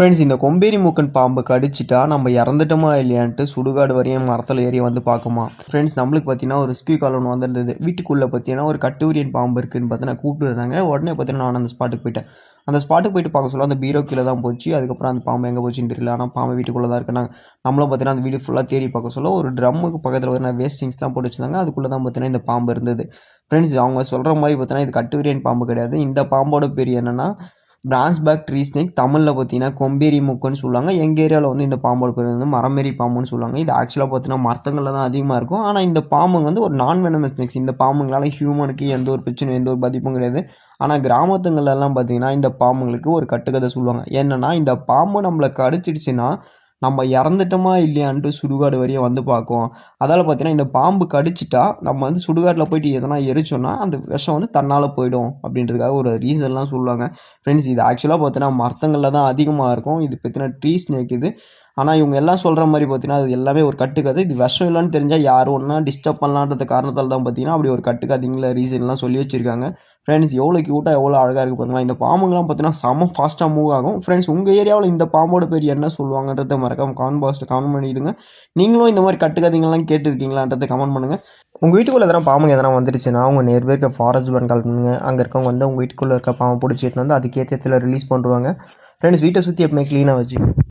Friends இந்த கொம்பேரி மூக்கன் பாம்பு கடிச்சிட்டா நம்ம இறந்துட்டோமா இல்லையான்ட்டு சுடுகாடு வரையும் மரத்தில் ஏறி வந்து பார்க்குமா? ஃப்ரெண்ட்ஸ் நம்மளுக்கு பார்த்தீங்கன்னா ஒரு ரெஸ்கியூ கால் ஒன்று வந்திருந்தது. வீட்டுக்குள்ளே பார்த்தீங்கன்னா ஒரு கட்டூரியன் பாம்பு இருக்குன்னு பார்த்து நான் கூப்பிட்டு இருந்தாங்க உடனே பார்த்தீங்கன்னா நான் அந்த ஸ்பாட்டுக்கு போயிட்டேன். அந்த ஸ்பாட்டுக்கு போயிட்டு பார்க்க சொல்ல அந்த பீரோ கீழே தான் போச்சு. அதுக்கப்புறம் அந்த பாம்பு எங்கே போச்சுன்னு தெரியல. ஆனால் பாம்பு வீட்டுக்குள்ளே தான் இருக்கு நாங்கள் நம்மளும் பார்த்தீங்கன்னா அந்த வீடு ஃபுல்லாக தேடி பார்க்க சொல்ல ஒரு ட்ரம்முக்கு பக்கத்தில் வந்து வேஸ்ட் திங்ஸ்லாம் போட்டு வச்சிருந்தாங்க. அதுக்குள்ளே தான் பார்த்தீங்கன்னா இந்த பாம்பு இருந்தது. ஃப்ரெண்ட்ஸ் அவங்க சொல்கிற மாதிரி பார்த்தீங்கன்னா இது கட்டுவிரியன் பாம்பு கிடையாது. இந்த பாம்போட பேர் என்னென்னா பிரான்ஸ்பேக் ட்ரீ ஸ்னேக் தமிழில் பார்த்தீங்கன்னா கொம்பேரி மூக்குன்னு சொல்லுவாங்க. எங்கள் ஏரியாவில் வந்து இந்த பாம்போட பேர் வந்து மரமேரி பாம்புன்னு சொல்லுவாங்க. இது ஆக்சுவலாக பார்த்தீங்கன்னா மரத்தங்களில் தான் அதிகமாக இருக்கும். ஆனால் இந்த பாம்புங்க வந்து ஒரு நான் வெனமஸ் ஸ்னேக்ஸ் இந்த பாம்புங்களால ஹியூமனுக்கு எந்த ஒரு பிரச்சனையும் எந்த ஒரு பாதிப்பும் கிடையாது. ஆனால் கிராமத்துங்களெல்லாம் பார்த்தீங்கன்னா இந்த பாம்புங்களுக்கு ஒரு கட்டுக்கதை சொல்லுவாங்க. என்னென்னா இந்த பாம்பு நம்மளை கடிச்சிடுச்சுன்னா நம்ம இறந்துட்டோமா இல்லையான்ட்டு சுடுகாடு வரையும் வந்து பார்க்கும். அதால் பார்த்தீங்கன்னா இந்த பாம்பு கடிச்சிட்டா நம்ம வந்து சுடுகாட்டில் போயிட்டு எதனா எரிச்சோன்னா அந்த விஷம் வந்து தன்னால் போயிடும் அப்படின்றதுக்காக ஒரு ரீசன்லாம் சொல்லுவாங்க. ஃப்ரெண்ட்ஸ் இது ஆக்சுவலாக பார்த்தீங்கன்னா மரத்தங்களில் தான் அதிகமாக இருக்கும். இது பார்த்தீங்கன்னா ட்ரீ ஸ்னேக் இது ஆனால் இவங்க எல்லாம் சொல்கிற மாதிரி பார்த்தீங்கன்னா அது எல்லாமே ஒரு கட்டுக்கதை. இது விஷம் இல்லைன்னு தெரிஞ்சால் யாரும் ஒன்றா டிஸ்டர்ப் பண்ணலான்றது காரணத்தால் தான் பார்த்தீங்கன்னா அப்படி ஒரு கட்டுக்கதைங்கள ரீசன்லாம் சொல்லி வச்சுருக்காங்க. ஃப்ரெண்ட்ஸ் எவ்வளோ க்யூட்டாக எவ்வளோ அழகாக இருக்குது பார்த்தீங்களா இந்த பாம்புங்கலாம் பார்த்தீங்கன்னா செம்ம ஃபாஸ்ட்டாக மூவ் ஆகும். ஃப்ரெண்ட்ஸ் உங்கள் ஏரியாவில் இந்த பாம்போட பேர் என்ன சொல்லுவாங்கன்றத மறக்காம கமெண்ட் பாக்ஸில் கமெண்ட் பண்ணிடுங்க. நீங்களும் இந்த மாதிரி கட்டுக்கதைங்கள்லாம் கேட்டுருக்கீங்களான்றதை கமெண்ட் பண்ணுங்கள் உங்கள் வீட்டுக்குள்ளே எதனா பாம்பு எதனா வந்துருச்சுன்னா அவங்க நேர்வே இருக்க ஃபாரஸ்ட் பேன் கால் பண்ணுங்க அங்கே இருக்கவங்க வந்து உங்கள் வீட்டுக்குள்ளே இருக்க பாம்பு பிடிச்சி எடுத்து வந்து அதுக்கேற்ற ரிலீஸ் பண்ணுவாங்க ஃப்ரெண்ட்ஸ் வீட்டை சுற்றி எப்பவுமே க்ளீனாக வச்சுக்கோங்க.